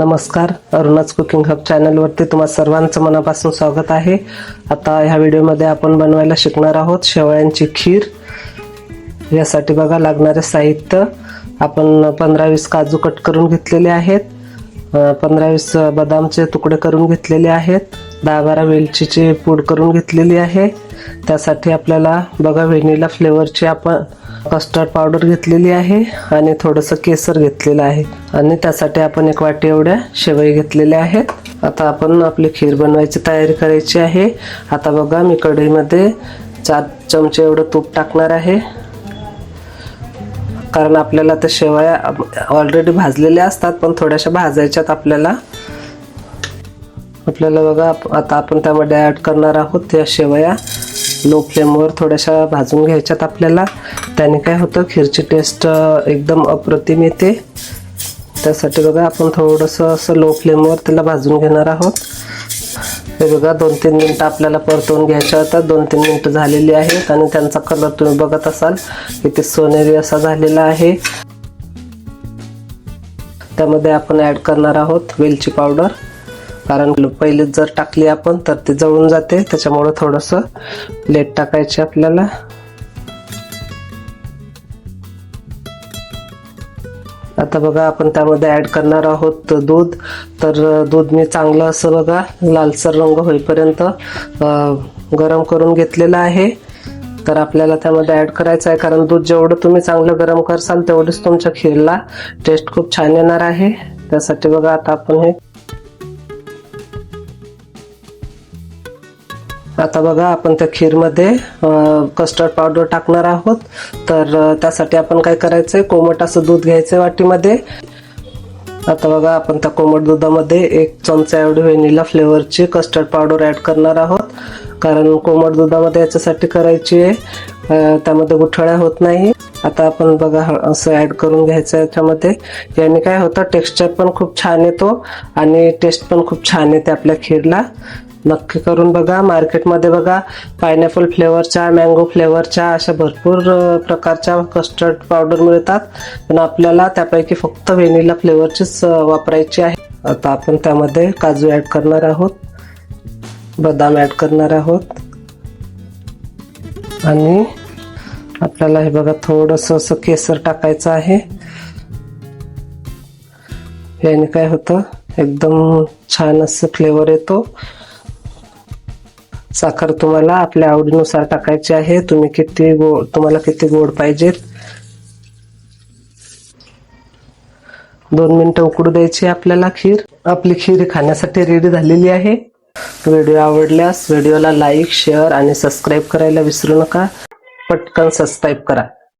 नमस्कार अरुणाच cooking hub चॅनलवरती तुम्हा सर्वांचं मनापासून स्वागत आहे. आता ह्या व्हिडिओमध्ये आपण बनवायला शिकणार आहोत शेवळ्यांची खीर. यासाठी बघा लागणारे साहित्य. आपण पंधरा वीस काजू कट करून घेतलेले आहेत. पंधरा वीस बदामचे तुकडे करून घेतलेले आहेत. दहा बारा वेलचीची पूड करून घेतलेली आहे. त्यासाठी आपल्याला बघा व्हेनिला फ्लेवरची आपण कस्टर्ड पावडर घेतलेली आहे आणि थोडंसं केसर घेतलेलं आहे. आणि त्यासाठी आपण एक वाटी एवढ्या शेवई घेतलेल्या आहेत. आता आपण आपली खीर बनवायची तयारी करायची आहे. आता बघा मी कढईमध्ये चार चमचे एवढं तूप टाकणार आहे. कारण आपल्याला त्या शेवया ऑलरेडी भाजलेल्या असतात पण थोड्याशा भाजायच्यात आपल्याला आपल्याला बघा आता आपण त्यामध्ये ॲड करणार आहोत त्या शेवया. लो फ्लेमवर थोड्याशा भाजून घ्यायच्यात आपल्याला. त्याने काय होतं खीरची टेस्ट एकदम अप्रतिम येते. त्यासाठी बघा आपण थोडंसं असं लो फ्लेमवर त्याला भाजून घेणार आहोत. हे बघा दोन तीन मिनटं आपल्याला परतवून घ्यायच्या होत्या. दोन तीन मिनटं झालेली आहेत आणि त्यांचा कलर तुम्ही बघत असाल किती सोनेरी असा झालेला आहे. त्यामध्ये आपण ॲड करणार आहोत वेलची पावडर कारण पहिलेच जर टाकली आपण तर ती जळून जाते. त्याच्यामुळं थोडंसं लेट टाकायचे आपल्याला. आता बघा आपण त्यामध्ये ॲड करणार आहोत दूध. तर दूध मी चांगलं असं बघा लालसर रंग होईपर्यंत गरम करून घेतलेलं आहे. तर आपल्याला त्यामध्ये ॲड करायचं आहे कारण दूध जेवढं तुम्ही चांगलं गरम करसाल तेवढीच तुमच्या खीरला टेस्ट खूप छान येणार आहे. त्यासाठी बघा आता आपण हे आता बघा आपण त्या खीरमध्ये कस्टर्ड पावडर टाकणार आहोत. तर त्यासाठी आपण काय करायचं आहे कोमट असं दूध घ्यायचंय वाटीमध्ये. आता बघा आपण त्या कोमट दुधामध्ये एक चमचा एवढी व्हॅनिला फ्लेवरची कस्टर्ड पावडर ॲड करणार आहोत. कारण कोमट दुधामध्ये याच्यासाठी करायची आहे. त्यामध्ये गुठळ्या होत नाही. आता आपण बघा असं ॲड करून घ्यायचं याच्यामध्ये याने काय होतं? टेक्स्चर पण खूप छान येतो आणि टेस्ट पण खूप छान येते आपल्या खीरला. नक्की करून बघा मार्केटमध्ये बघा. पायनॅपल फ्लेवरच्या मँगो फ्लेवरच्या अशा भरपूर प्रकारच्या कस्टर्ड पावडर मिळतात. पण आपल्याला त्यापैकी फक्त व्हेनिला फ्लेवरचीच वापरायची आहे. आता आपण त्यामध्ये काजू ॲड करणार आहोत. बदाम ॲड करणार आहोत. आणि आपल्याला हे बघा थोडंसं असं केसर टाकायचं आहे. याने काय होतं? एकदम छान असं फ्लेवर येतो. साखर तुम्हाला आपल्या आवडीनुसार टाकायची आहे. तुम्ही किती गोड तुम्हाला किती गोड पाहिजेत? दोन मिनिटं उकडू द्यायची आपल्याला खीर. आपली खीर खाण्यासाठी रेडी झालेली आहे. व्हिडिओ आवडल्यास व्हिडिओला लाईक शेअर आणि सबस्क्राईब करायला विसरू नका. पटकन सबस्क्राईब करा.